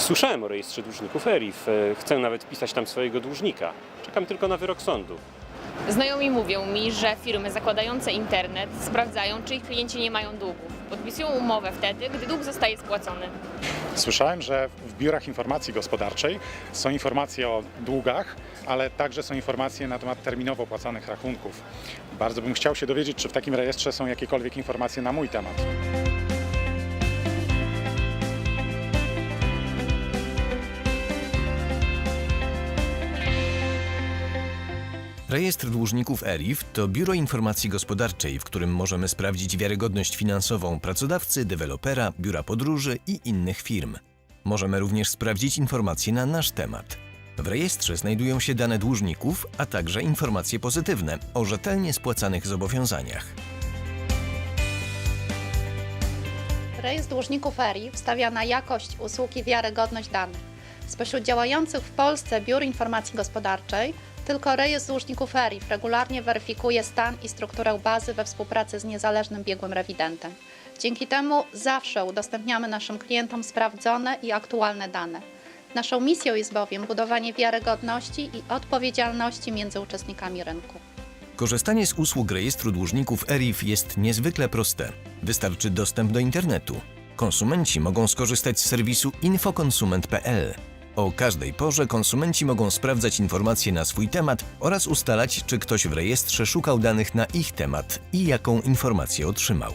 Słyszałem o rejestrze dłużników ERIF. E, Chcę nawet pisać tam swojego dłużnika. Czekam tylko na wyrok sądu. Znajomi mówią mi, że firmy zakładające internet sprawdzają, czy ich klienci nie mają długów. Podpisują umowę wtedy, gdy dług zostaje spłacony. Słyszałem, że w biurach informacji gospodarczej są informacje o długach, ale także są informacje na temat terminowo płaconych rachunków. Bardzo bym chciał się dowiedzieć, czy w takim rejestrze są jakiekolwiek informacje na mój temat. Rejestr dłużników ERIF to biuro informacji gospodarczej, w którym możemy sprawdzić wiarygodność finansową pracodawcy, dewelopera, biura podróży i innych firm. Możemy również sprawdzić informacje na nasz temat. W rejestrze znajdują się dane dłużników, a także informacje pozytywne o rzetelnie spłacanych zobowiązaniach. Rejestr dłużników ERI stawia na jakość usług i wiarygodność danych. Spośród działających w Polsce biur informacji gospodarczej tylko rejestr dłużników ERI regularnie weryfikuje stan i strukturę bazy we współpracy z niezależnym biegłym rewidentem. Dzięki temu zawsze udostępniamy naszym klientom sprawdzone i aktualne dane. Naszą misją jest bowiem budowanie wiarygodności i odpowiedzialności między uczestnikami rynku. Korzystanie z usług rejestru dłużników ERIF jest niezwykle proste. Wystarczy dostęp do internetu. Konsumenci mogą skorzystać z serwisu infokonsument.pl. O każdej porze konsumenci mogą sprawdzać informacje na swój temat oraz ustalać, czy ktoś w rejestrze szukał danych na ich temat i jaką informację otrzymał.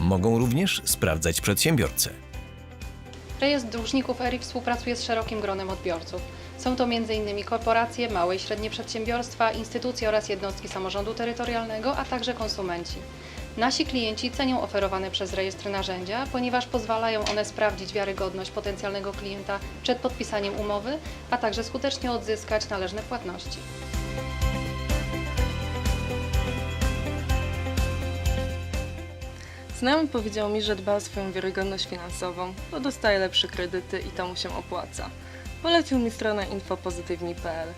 Mogą również sprawdzać przedsiębiorcę. Rejestr dłużników ERI współpracuje z szerokim gronem odbiorców. Są to m.in. korporacje, małe i średnie przedsiębiorstwa, instytucje oraz jednostki samorządu terytorialnego, a także konsumenci. Nasi klienci cenią oferowane przez rejestr narzędzia, ponieważ pozwalają one sprawdzić wiarygodność potencjalnego klienta przed podpisaniem umowy, a także skutecznie odzyskać należne płatności. Znajomy powiedział mi, że dba o swoją wiarygodność finansową, bo dostaje lepsze kredyty i to mu się opłaca. Polecił mi stronę infopozytywni.pl.